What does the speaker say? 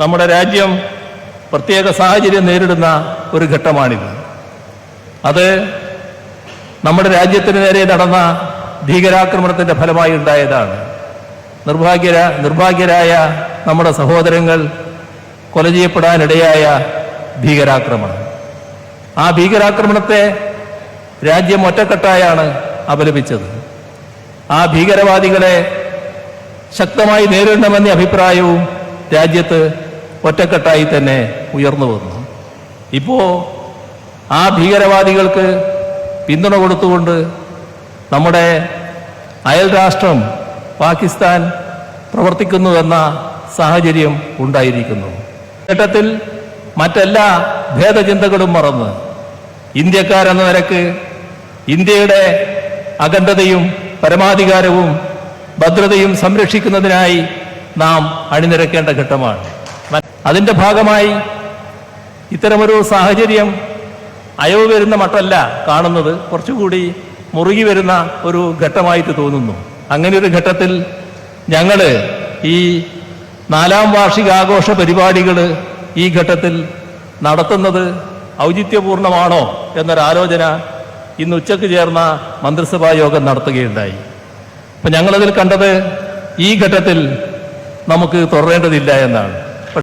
നമ്മുടെ രാജ്യം പ്രത്യേക സാഹചര്യം നേരിടുന്ന ഒരു ഘട്ടമാണിത്. അത് നമ്മുടെ രാജ്യത്തിന് നേരെ നടന്ന ഭീകരാക്രമണത്തിന്റെ ഫലമായി ഉണ്ടായതാണ്. നിർഭാഗ്യര നിർഭാഗ്യരായ നമ്മുടെ സഹോദരങ്ങൾ കൊല ചെയ്യപ്പെടാനിടയായ ഭീകരാക്രമണം. ആ ഭീകരാക്രമണത്തെ രാജ്യം ഒറ്റക്കെട്ടായാണ് അപലപിച്ചത്. ആ ഭീകരവാദികളെ ശക്തമായി നേരിടണമെന്ന അഭിപ്രായവും രാജ്യത്ത് ഒറ്റക്കെട്ടായി തന്നെ ഉയർന്നു വന്നു. ഇപ്പോൾ ആ ഭീകരവാദികൾക്ക് പിന്തുണ കൊടുത്തുകൊണ്ട് നമ്മുടെ അയൽ രാഷ്ട്രം പാകിസ്ഥാൻ പ്രവർത്തിക്കുന്നുവെന്ന സാഹചര്യം ഉണ്ടായിരിക്കുന്നു. ഘട്ടത്തിൽ മറ്റെല്ലാ ഭേദചിന്തകളും മറന്ന് ഇന്ത്യക്കാരെന്ന നിലയ്ക്ക് ഇന്ത്യയുടെ അഖണ്ഡതയും പരമാധികാരവും ഭദ്രതയും സംരക്ഷിക്കുന്നതിനായി നാം അണിനിരക്കേണ്ട ഘട്ടമാണ്. അതിന്റെ ഭാഗമായി ഇത്തരമൊരു സാഹചര്യം അയവ് വരുന്ന മട്ടല്ല കാണുന്നത്. കുറച്ചുകൂടി മുറുകി വരുന്ന ഒരു ഘട്ടമായിട്ട് തോന്നുന്നു. അങ്ങനെ ഒരു ഘട്ടത്തിൽ ഞങ്ങൾ ഈ നാലാം വാർഷിക ആഘോഷ പരിപാടികൾ ഈ ഘട്ടത്തിൽ നടത്തുന്നത് ഔചിത്യപൂർണമാണോ എന്നൊരാലോചന ഇന്ന് ഉച്ചയ്ക്ക് ചേർന്ന മന്ത്രിസഭാ യോഗം നടത്തുകയുണ്ടായി. അപ്പം ഞങ്ങളതിൽ കണ്ടത് ഈ ഘട്ടത്തിൽ നമുക്ക് തുടരേണ്ടതില്ല എന്നാണ്.